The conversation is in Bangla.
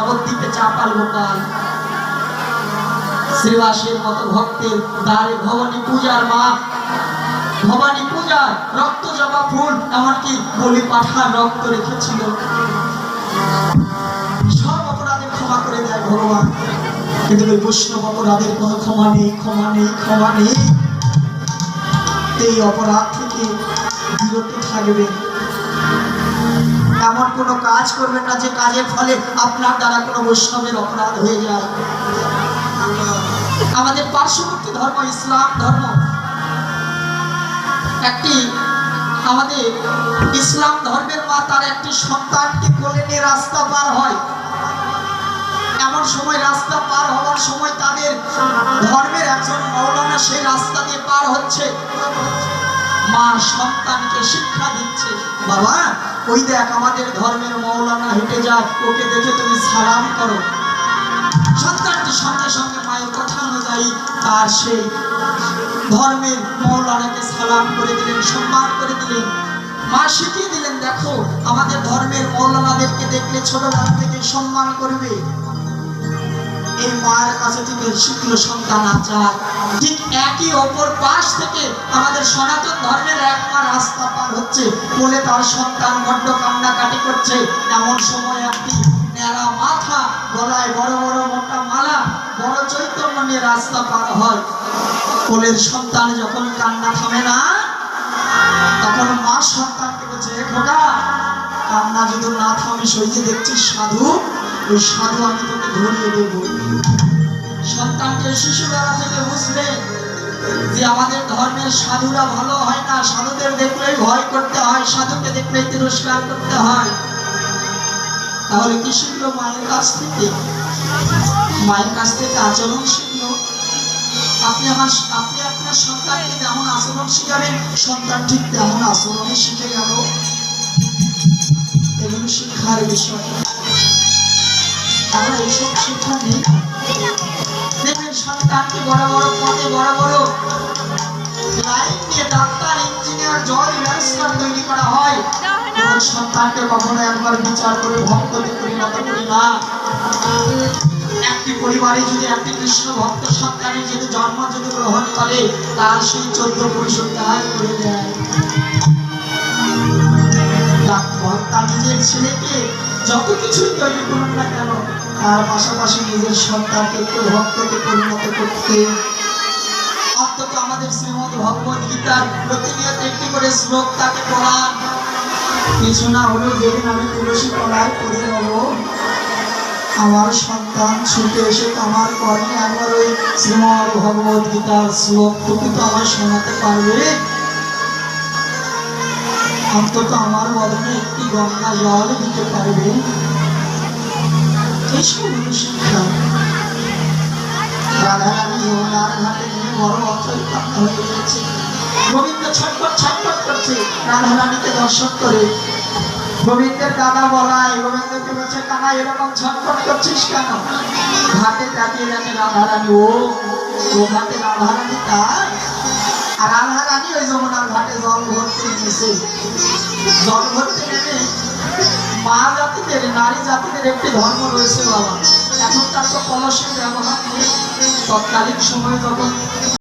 নবদ্বীপে চাপাল গোপাল শ্রীবাসের মতো ভক্তের দ্বারে ভবানী পূজার মা, ভবানী পূজার রক্ত জবা ফুল, এমনকি বলি পাঠার রক্ত রেখেছিল। সব অপরাধের ক্ষমা করে দেয় ভগবান। কিন্তু ওই বৈষ্ণব অপরাধের কোনো ক্ষমা নেই ক্ষমা নেই ক্ষমা নেই। এই অপরাধ থেকে বিরত থাকবে। এমন কোনো কাজ করবেন না, যে কাজের ফলে আপনার দ্বারা কোনো বৈষ্ণবের অপরাধ হয়ে যায়। আমাদের পার্শ্ববর্তী ধর্ম ইসলাম ধর্ম। একটি আমাদের ইসলাম ধর্মের মা তার একটি সন্তানকে কোলে নিয়ে রাস্তা পার হয়। এমন সময় রাস্তা পার হওয়ার সময় তাদের ধর্মের একজন মৌলানা সেই রাস্তা দিয়ে পার হচ্ছে। মা সন্তানকে শিক্ষা দিচ্ছে। বাবা ওই দেখ, আমাদের ধর্মের মৌলানা হেঁটে যায় ওকে দেখে তুমি সালাম করো। সন্তানটি সঙ্গে সঙ্গে মায়ের কথা অনুযায়ী তার সেই ধর্মের মৌলানাকে সালাম করে দিলেন, সম্মান করে দিলেন। মা শিখিয়ে দিলেন, দেখো, আমাদের ধর্মের মৌলানাদেরকে দেখলে ছোটবেলা থেকে সম্মান করবে। এই মায়ের কাছে থেকে শিখলো সন্তান আচার। ঠিক একই অপর পাশ থেকে আমাদের সনাতন ধর্মের এক মা রাস্তা পার হচ্ছে, বলে তার সন্তান বড্ড কান্নাকাটি করছে। এমন সময় একটি ন্যাড়া মাথা গলায় বড় বড় মোটা মালা, বড় চৈতন্য নিয়ে রাস্তা পার হয়। কোলের সন্তান যখন কান্না থামে না, তখন মা সন্তানকে বলছে, "এ খোকা, কান্না যদি না থামিস ওই যে দেখছিস সাধু। ওই সাধু আমি তোকে ধরিয়ে দেব সন্তানকে শিশুবেলা থেকে বুঝলে যে আমাদের ধর্মের সাধুরা ভালো হয় না, সাধুদের দেখলেই ভয় করতে হয়, সাধুকে দেখলেই তিরস্কার করতে হয়। তাহলে কি শিখলো মায়ের কাছ থেকে? মায়ের কাছ থেকে আচরণ শিখলো। আপনি আমার, আপনি আপনার সন্তানকে যেমন আচরণ শিখাবেন, সন্তান ঠিক তেমন আচরণে শিখে গেল। এগুলো শিক্ষার বিষয়। আমরা এইসব শিক্ষা নেই দেখবেন সন্তানকে বড় বড় পদে বড় বড় লাইন দিয়ে ডাক্তার ইঞ্জিনিয়ার জজ ব্যারিস্টার তৈরি করা হয়। সন্তানকে কখনো একবার বিচার করে ভক্তকে পরিণত করি না। একটি পরিবারে যদি একটি কৃষ্ণ ভক্ত সন্তানের যদি জন্ম যদি গ্রহণ করে তার সেই চোদ্দ পরিশোধ ত্যাগ করে দেয়। তার নিজের ছেলেকে যত কিছুই তৈরি করুন না কেন তার পাশাপাশি নিজের একটু ভক্তকে পরিণত করতে। অন্তত আমাদের শ্রীমদ ভগবত গীতার প্রতিনিয়ত একটি করে শ্লোক তাকে পড়ান। কিছু না হলেও যেদিন আমি তুলসী তলায় পড়ে নেব আমার সন্তান ছুটে এসে আমার কর্মে একবার ওই শ্রীমদ ভগবত গীতার শ্লোকটুকু তো আমার শোনাতে পারবে। অন্তত আমার বদনে একটি গঙ্গা জল দিতে পারবে। এইসব হলো শিক্ষা বড় অর্থরিক্ত হয়ে গেছে গোবিন্দ ছটপট ছটপট করছে রাধারানীকে দর্শন করে গোবিন্দের দাদা বলাই গোবিন্দকে বলছে কানা এরকম ছটপট করছিস কেন ঘাটে তাকিয়ে দেখে রাধারানী ও ও ঘাটে রাধারানী তাই আর রাধারানী ওই যমুনার ঘাটে জল ভরতে নিয়েছে। জল ভরতে নেমে মা জাতিদের নারী জাতিদের একটি ধর্ম রয়েছে বাবা। এখন তার তো কলসের ব্যবহার নেই। তৎকালীন সময় যখন